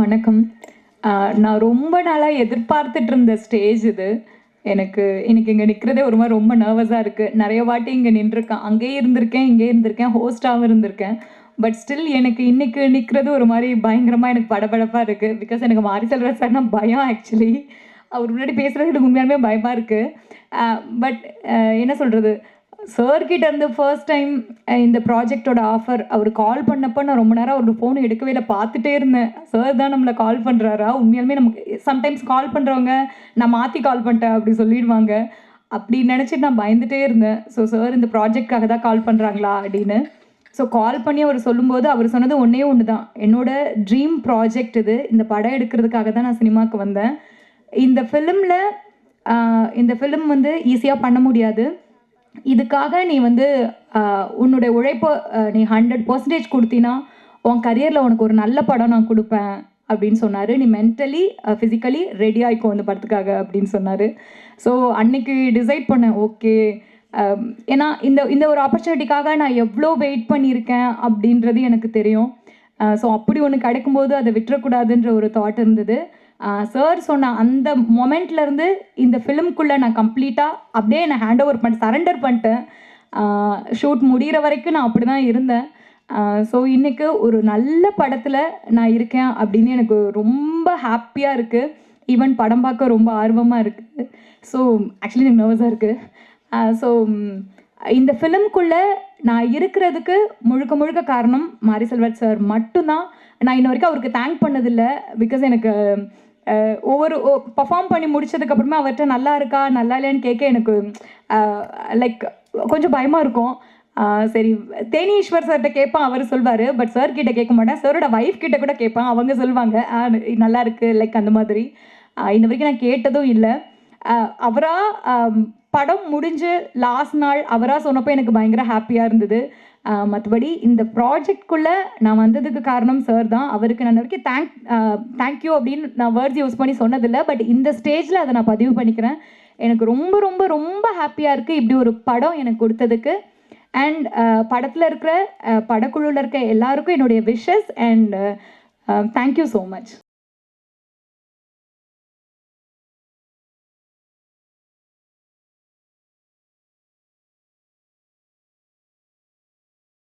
வணக்கம். நான் ரொம்ப நாளாக எதிர்பார்த்துட்டு இருந்த ஸ்டேஜ் இது. எனக்கு இன்னைக்கு இங்கே நிற்கிறதே ஒரு மாதிரி ரொம்ப நர்வஸாக இருக்குது நிறைய வாட்டி இங்கே நின்றுருக்கேன். அங்கேயே இருந்திருக்கேன் இங்கே இருந்திருக்கேன் ஹோஸ்டாகவும் இருந்திருக்கேன். பட் ஸ்டில் எனக்கு இன்னைக்கு நிற்கிறது ஒரு மாதிரி பயங்கரமாக எனக்கு படபடப்பாக இருக்குது பிகாஸ் எனக்கு மாரி செல்வராஜ் சார்னா பயம் ஆக்சுவலி அவர் முன்னாடி பேசுகிறது எனக்கு உண்மையாலுமே பயமாக இருக்குது பட் என்ன சொல்கிறது சார்கிட்ட இருந்து ஃபர்ஸ்ட் டைம் இந்த ப்ராஜெக்டோட ஆஃபர் அவர் கால் பண்ணப்போ நான் ரொம்ப நேரம் அவரோட ஃபோன் எடுக்கவே இல்லை பார்த்துட்டே இருந்தேன். சார் தான் நம்மளை கால் பண்ணுறாரா உண்மையாலுமே நமக்கு சம்டைம்ஸ் கால் பண்ணுறவங்க நான் மாற்றி கால் பண்ணிட்டேன் அப்படி சொல்லிடுவாங்க. அப்படி நினச்சிட்டு நான் பயந்துட்டே இருந்தேன். ஸோ சார் இந்த ப்ராஜெக்ட்காக தான் கால் பண்ணுறாங்களா அப்படின்னு. ஸோ கால் பண்ணி அவர் சொல்லும்போது அவர் சொன்னது ஒன்றே ஒன்று தான் என்னோட ட்ரீம் ப்ராஜெக்ட் இது. இந்த படம் எடுக்கிறதுக்காக தான் நான் சினிமாவுக்கு வந்தேன். இந்த ஃபிலிமில் இந்த ஃபிலிம் வந்து ஈஸியாக பண்ண முடியாது. இதுக்காக நீ வந்து உன்னுடைய உழைப்பை நீ ஹண்ட்ரட் பர்சன்டேஜ் கொடுத்தினா உன் கரியரில் உனக்கு ஒரு நல்ல படம் நான் கொடுப்பேன் அப்படின்னு சொன்னார். நீ மென்டலி ஃபிசிக்கலி ரெடி ஆயிக்கோ அந்த படத்துக்காக அப்படின்னு சொன்னார். ஸோ அன்னைக்கு டிசைட் பண்ணேன் ஓகே ஏன்னா இந்த இந்த ஒரு ஆப்பர்ச்சுனிட்டிக்காக நான் எவ்வளோ வெயிட் பண்ணியிருக்கேன் அப்படின்றது எனக்கு தெரியும். ஸோ அப்படி ஒன்று கிடைக்கும்போது அதை விட்டுறக்கூடாதுன்ற ஒரு தாட் இருந்தது. சார் சொன்ன அந்த மொமெண்ட்லேருந்து இந்த ஃபிலிம்குள்ளே நான் கம்ப்ளீட்டாக அப்படியே நான் ஹேண்ட் ஓவர் பண்ணி சரண்டர் பண்ணிட்டேன் ஷூட் முடிகிற வரைக்கும் நான் அப்படி தான் இருந்தேன் ஸோ இன்றைக்கு ஒரு நல்ல படத்தில் நான் இருக்கேன் அப்படின்னு எனக்கு ரொம்ப ஹாப்பியாக இருக்குது ஈவன் படம் பார்க்க ரொம்ப ஆர்வமாக இருக்குது ஸோ ஆக்சுவலி எனக்கு நர்வஸாக இருக்குது ஸோ இந்த ஃபிலிம்குள்ளே நான் இருக்கிறதுக்கு முழுக்க முழுக்க காரணம் மாரி செல்வராஜ் சார் மட்டும்தான். நான் இன்ன வரைக்கும் அவருக்கு தேங்க் பண்ணதில்லை. பிகாஸ் எனக்கு ஒவ்வொரு பர்ஃபார்ம் பண்ணி முடிச்சதுக்கப்புறமா அவர்கிட்ட நல்லா இருக்கா நல்லா இல்லையான்னு கேட்க எனக்கு லைக் கொஞ்சம் பயமாக இருக்கும். சரி தேனீஸ்வர் சார்கிட்ட கேட்பேன் அவர் சொல்வார். பட் சார் கிட்ட கேட்க மாட்டேன். சாரோட ஒய்ஃப் கிட்ட கூட கேட்பேன். அவங்க சொல்லுவாங்க "ஆ, நல்லா இருக்கு லைக் அந்த மாதிரி. ஆஹ் இன்ன வரைக்கும் நான் கேட்டதும் இல்லை. அவராக படம் முடிஞ்சு லாஸ்ட் நாள் அவராக சொன்னப்போ எனக்கு பயங்கர ஹாப்பியாக இருந்தது. மற்றபடி இந்த ப்ராஜெக்ட்குள்ளே நான் வந்ததுக்கு காரணம் சார் தான். அவருக்கு நான் வரைக்கும் தேங்க் தேங்க்யூ அப்படின்னு நான் வேர்ட்ஸ் யூஸ் பண்ணி சொன்னதில்லை. பட் இந்த ஸ்டேஜில் அதை நான் பதிவு பண்ணிக்கிறேன். எனக்கு ரொம்ப ரொம்ப ரொம்ப ஹாப்பியாக இருக்குது இப்படி ஒரு படம் எனக்கு கொடுத்ததுக்கு. அண்ட் படத்தில் இருக்கிற படக்குழுவில் இருக்க எல்லாருக்கும் என்னுடைய wishes and thank you so much